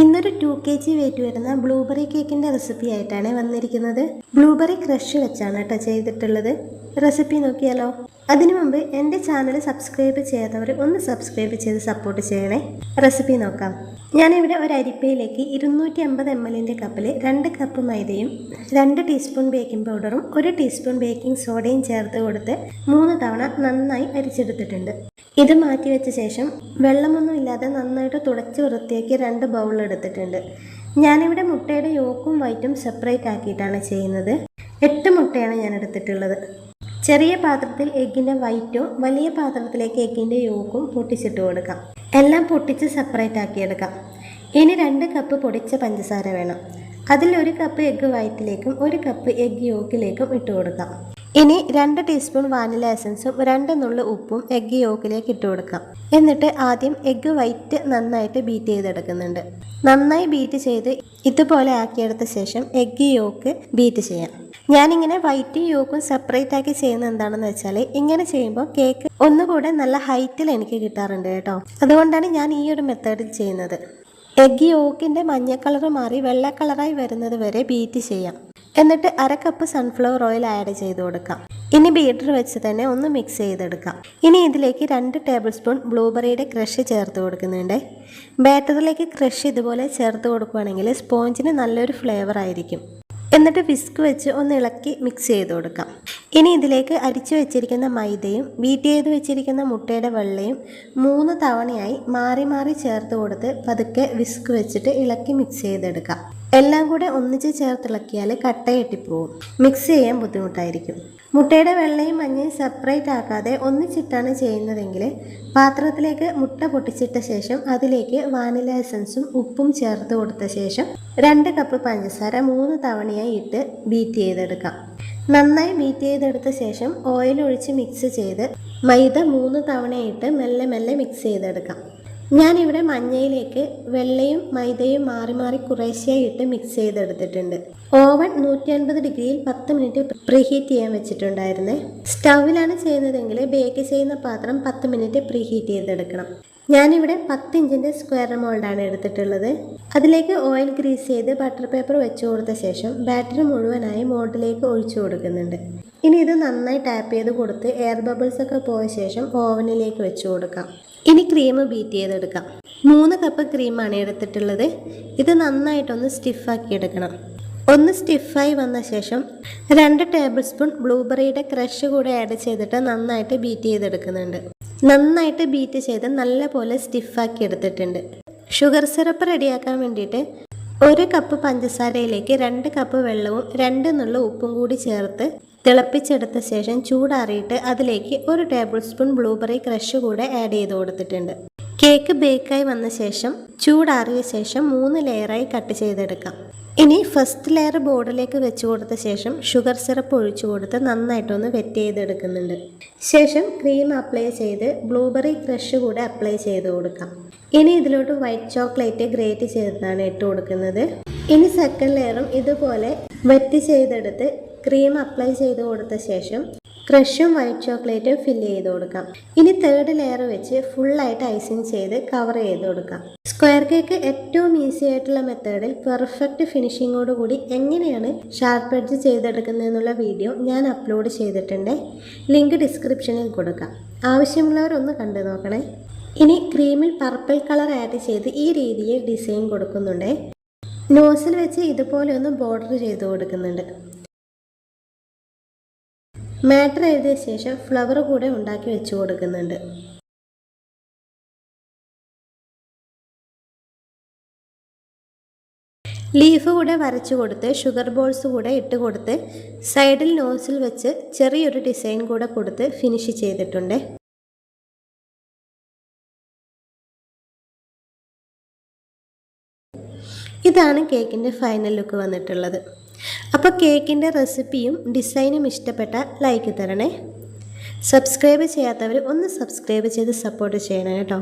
ഇന്നൊരു two K G weight വരുന്ന blueberry കേക്കിന്റെ റെസിപ്പി ആയിട്ടാണ് വന്നിരിക്കുന്നത്. ബ്ലൂബെറി ക്രഷ് വെച്ചാണ് കേട്ടോ ചെയ്തിട്ടുള്ളത്. റെസിപ്പി നോക്കിയാലോ? അതിനു മുമ്പ് എന്റെ ചാനൽ സബ്സ്ക്രൈബ് ചെയ്യാത്തവർ ഒന്ന് സബ്സ്ക്രൈബ് ചെയ്ത് സപ്പോർട്ട് ചെയ്യണേ. റെസിപ്പി നോക്കാം. ഞാനിവിടെ ഒരു അരിപ്പയിലേക്ക് ഇരുന്നൂറ്റി അമ്പത് എം എല്ലിന്റെ കപ്പിൽ രണ്ട് കപ്പ് മൈദയും രണ്ട് ടീസ്പൂൺ ബേക്കിംഗ് പൗഡറും ഒരു ടീസ്പൂൺ ബേക്കിംഗ് സോഡയും ചേർത്ത് കൊടുത്ത് മൂന്ന് തവണ നന്നായി അരിച്ചെടുത്തിട്ടുണ്ട്. ഇത് മാറ്റി വെച്ച ശേഷം വെള്ളമൊന്നും ഇല്ലാതെ നന്നായിട്ട് തുടച്ച് വൃത്തിയാക്കി രണ്ട് ബൗൾ എടുത്തിട്ടുണ്ട്. ഞാനിവിടെ മുട്ടയുടെ യോക്കും വൈറ്റും സെപ്പറേറ്റ് ആക്കിയിട്ടാണ് ചെയ്യുന്നത്. എട്ട് മുട്ടയാണ് ഞാൻ എടുത്തിട്ടുള്ളത്. ചെറിയ പാത്രത്തിൽ എഗ്ഗിന്റെ വൈറ്റും വലിയ പാത്രത്തിലേക്ക് എഗ്ഗിന്റെ യോക്കും പൊട്ടിച്ചിട്ട് കൊടുക്കാം. എല്ലാം പൊട്ടിച്ച് സെപ്പറേറ്റ് ആക്കിയെടുക്കാം ഇനി രണ്ട് കപ്പ് പൊടിച്ച പഞ്ചസാര വേണം. അതിൽ ഒരു കപ്പ് എഗ്ഗ് വൈറ്റിലേക്കും ഒരു കപ്പ് എഗ്ഗ് യോക്കിലേക്കും ഇട്ട് കൊടുക്കാം. ഇനി രണ്ട് ടീസ്പൂൺ വാനില എസൻസും രണ്ട് നുള്ളു ഉപ്പും എഗ്ഗ് യോക്കിലേക്ക് ഇട്ട് കൊടുക്കാം. എന്നിട്ട് ആദ്യം എഗ്ഗ് വൈറ്റ് നന്നായിട്ട് ബീറ്റ് ചെയ്തെടുക്കുന്നുണ്ട്. നന്നായി ബീറ്റ് ചെയ്ത് ഇതുപോലെ ആക്കിയെടുത്ത ശേഷം എഗ്ഗ് യോക്ക് ബീറ്റ് ചെയ്യാം. ഞാനിങ്ങനെ വൈറ്റും യോക്കും സെപ്പറേറ്റ് ആക്കി ചെയ്യുന്നത് എന്താണെന്ന് വെച്ചാൽ ഇങ്ങനെ ചെയ്യുമ്പോൾ കേക്ക് ഒന്നുകൂടെ നല്ല ഹൈറ്റിൽ എനിക്ക് കിട്ടാറുണ്ട് കേട്ടോ. അതുകൊണ്ടാണ് ഞാൻ ഈ ഒരു മെത്തേഡിൽ ചെയ്യുന്നത്. എഗ്ഗ് യോക്കിന്റെ മഞ്ഞ കളർ മാറി വെള്ള കളറായി വരുന്നത് വരെ ബീറ്റ് ചെയ്യാം. എന്നിട്ട് അര കപ്പ് സൺഫ്ലവർ ഓയിൽ ആഡ് ചെയ്ത് കൊടുക്കാം. ഇനി ബീറ്റർ വെച്ച് തന്നെ ഒന്ന് മിക്സ് ചെയ്തെടുക്കാം. ഇനി ഇതിലേക്ക് രണ്ട് ടേബിൾ സ്പൂൺ ബ്ലൂബെറിയുടെ ക്രഷ് ചേർത്ത് കൊടുക്കുന്നുണ്ട്. ബാറ്ററിലേക്ക് ക്രഷ് ഇതുപോലെ ചേർത്ത് കൊടുക്കുകയാണെങ്കിൽ സ്പോഞ്ചിന് നല്ലൊരു ഫ്ലേവർ ആയിരിക്കും. എന്നിട്ട് വിസ്ക് വെച്ച് ഒന്ന് ഇളക്കി മിക്സ് ചെയ്ത് കൊടുക്കാം. ഇനി ഇതിലേക്ക് അരിച്ചു വെച്ചിരിക്കുന്ന മൈദയും ബീറ്റ് ചെയ്ത് വെച്ചിരിക്കുന്ന മുട്ടയുടെ വെള്ളയും മൂന്ന് തവണയായി മാറി മാറി ചേർത്ത് കൊടുത്ത് പതുക്കെ വിസ്ക് വെച്ചിട്ട് ഇളക്കി മിക്സ് ചെയ്തെടുക്കാം. എല്ലാം കൂടെ ഒന്നിച്ച് ചേർത്തിളക്കിയാൽ കട്ടയെട്ടിപ്പോവും. മിക്സ് ചെയ്യാൻ ബുദ്ധിമുട്ടായിരിക്കും. മുട്ടയുടെ വെള്ളയും മഞ്ഞയും സെപ്പറേറ്റ് ആക്കാതെ ഒന്നിച്ചിട്ടാണ് ചെയ്യുന്നതെങ്കിൽ പാത്രത്തിലേക്ക് മുട്ട പൊട്ടിച്ചിട്ട ശേഷം അതിലേക്ക് വാനില എസൻസും ഉപ്പും ചേർത്ത് കൊടുത്ത ശേഷം രണ്ട് കപ്പ് പഞ്ചസാര മൂന്ന് തവണയായി ഇട്ട് ബീറ്റ് ചെയ്തെടുക്കാം. നന്നായി ബീറ്റ് ചെയ്തെടുത്ത ശേഷം ഓയിൽ ഒഴിച്ച് മിക്സ് ചെയ്ത് മൈദ മൂന്ന് തവണയായിട്ട് മെല്ലെ മെല്ലെ മിക്സ് ചെയ്തെടുക്കാം. ഞാനിവിടെ മഞ്ഞയിലേക്ക് വെള്ളയും മൈദയും മാറി മാറി കുറേശ്ശെയായി ഇട്ട് മിക്സ് ചെയ്തെടുത്തിട്ടുണ്ട്. ഓവൻ നൂറ്റി അൻപത് ഡിഗ്രിയിൽ പത്ത് മിനിറ്റ് പ്രീഹീറ്റ് ചെയ്യാൻ വെച്ചിട്ടുണ്ടായിരുന്നേ. സ്റ്റൗവിലാണ് ചെയ്യുന്നതെങ്കിൽ ബേക്ക് ചെയ്യുന്ന പാത്രം പത്ത് മിനിറ്റ് പ്രീഹീറ്റ് ചെയ്തെടുക്കണം. ഞാനിവിടെ പത്ത് ഇഞ്ചിന്റെ സ്ക്വയർ മോൾഡാണ് എടുത്തിട്ടുള്ളത്. അതിലേക്ക് ഓയിൽ ഗ്രീസ് ചെയ്ത് ബട്ടർ പേപ്പർ വെച്ച് കൊടുത്ത ശേഷം ബാറ്ററി മുഴുവനായി മോൾഡിലേക്ക് ഒഴിച്ചു കൊടുക്കുന്നുണ്ട്. ഇനി ഇത് നന്നായി ടാപ്പ് ചെയ്ത് കൊടുത്ത് എയർ ബബിൾസ് ഒക്കെ പോയ ശേഷം ഓവനിലേക്ക് വെച്ച് കൊടുക്കാം. ഇനി ക്രീം ബീറ്റ് ചെയ്തെടുക്കാം. മൂന്ന് കപ്പ് ക്രീമാണ് എടുത്തിട്ടുള്ളത്. ഇത് നന്നായിട്ടൊന്ന് സ്റ്റിഫാക്കി എടുക്കണം. ഒന്ന് സ്റ്റിഫായി വന്ന ശേഷം രണ്ട് ടേബിൾ സ്പൂൺ ബ്ലൂബെറിയുടെ ക്രഷ് കൂടെ ആഡ് ചെയ്തിട്ട് നന്നായിട്ട് ബീറ്റ് ചെയ്തെടുക്കുന്നുണ്ട്. നന്നായിട്ട് ബീറ്റ് ചെയ്ത് നല്ല പോലെ സ്റ്റിഫാക്കി എടുത്തിട്ടുണ്ട്. ഷുഗർ സിറപ്പ് റെഡിയാക്കാൻ വേണ്ടിയിട്ട് ഒരു കപ്പ് പഞ്ചസാരയിലേക്ക് രണ്ട് കപ്പ് വെള്ളവും രണ്ട് നുള്ള ഉപ്പും കൂടി ചേർത്ത് തിളപ്പിച്ചെടുത്ത ശേഷം ചൂടാറിയിട്ട് അതിലേക്ക് ഒരു ടേബിൾ സ്പൂൺ ബ്ലൂബെറി ക്രഷ് കൂടെ ആഡ് ചെയ്ത് കൊടുത്തിട്ടുണ്ട്. കേക്ക് ബേക്കായി വന്ന ശേഷം ചൂടാറിയ ശേഷം മൂന്ന് ലെയറായി കട്ട് ചെയ്തെടുക്കാം. ഇനി ഫസ്റ്റ് ലെയർ ബോർഡിലേക്ക് വെച്ച് കൊടുത്ത ശേഷം ഷുഗർ സിറപ്പ് ഒഴിച്ചു കൊടുത്ത് നന്നായിട്ടൊന്ന് വെറ്റ് ചെയ്തെടുക്കുന്നുണ്ട്. ശേഷം ക്രീം അപ്ലൈ ചെയ്ത് ബ്ലൂബെറി ക്രഷ് കൂടെ അപ്ലൈ ചെയ്ത് കൊടുക്കാം. ഇനി ഇതിലോട്ട് വൈറ്റ് ചോക്ലേറ്റ് ഗ്രേറ്റ് ചെയ്തിട്ടാണ് ഇട്ട് കൊടുക്കുന്നത്. ഇനി സെക്കൻഡ് ലെയറും ഇതുപോലെ വെറ്റ് ചെയ്തെടുത്ത് ക്രീം അപ്ലൈ ചെയ്ത് കൊടുത്ത ശേഷം ക്രഷും വൈറ്റ് ചോക്ലേറ്റും ഫില്ല് ചെയ്ത് കൊടുക്കാം. ഇനി തേർഡ് ലെയർ വെച്ച് ഫുള്ളായിട്ട് ഐസിങ് ചെയ്ത് കവർ ചെയ്ത് കൊടുക്കാം. സ്ക്വയർ കേക്ക് ഏറ്റവും ഈസി ആയിട്ടുള്ള മെത്തേഡിൽ പെർഫെക്റ്റ് ഫിനിഷിങ്ങോട് കൂടി എങ്ങനെയാണ് ഷാർപ്പ് എഡ്ജ് ചെയ്തെടുക്കുന്നതെന്നുള്ള വീഡിയോ ഞാൻ അപ്ലോഡ് ചെയ്തിട്ടുണ്ട്. ലിങ്ക് ഡിസ്ക്രിപ്ഷനിൽ കൊടുക്കാം. ആവശ്യമുള്ളവരൊന്ന് കണ്ടു നോക്കണേ. ഇനി ക്രീമിൽ പർപ്പിൾ കളർ ആഡ് ചെയ്ത് ഈ രീതിയിൽ ഡിസൈൻ കൊടുക്കുന്നുണ്ട്. നോസിൽ വെച്ച് ഇതുപോലെ ഒന്ന് ബോർഡർ ചെയ്ത് കൊടുക്കുന്നുണ്ട്. മാറ്റർ എഴുതിയ ശേഷം ഫ്ലവർ കൂടെ ഉണ്ടാക്കി വെച്ച് കൊടുക്കുന്നുണ്ട്. ലീഫ് കൂടെ വരച്ചു കൊടുത്ത് ഷുഗർ ബോൾസ് കൂടെ ഇട്ട് കൊടുത്ത് സൈഡിൽ നോസിൽ വെച്ച് ചെറിയൊരു ഡിസൈൻ കൂടെ കൊടുത്ത് ഫിനിഷ് ചെയ്തിട്ടുണ്ട്. ഇതാണ് കേക്കിന്റെ ഫൈനൽ ലുക്ക് വന്നിട്ടുള്ളത്. അപ്പോൾ കേക്കിന്റെ റെസിപ്പിയും ഡിസൈനും ഇഷ്ടപ്പെട്ട ലൈക്ക് തരണേ. സബ്സ്ക്രൈബ് ചെയ്യാത്തവർ ഒന്ന് സബ്സ്ക്രൈബ് ചെയ്ത് സപ്പോർട്ട് ചെയ്യണം കേട്ടോ.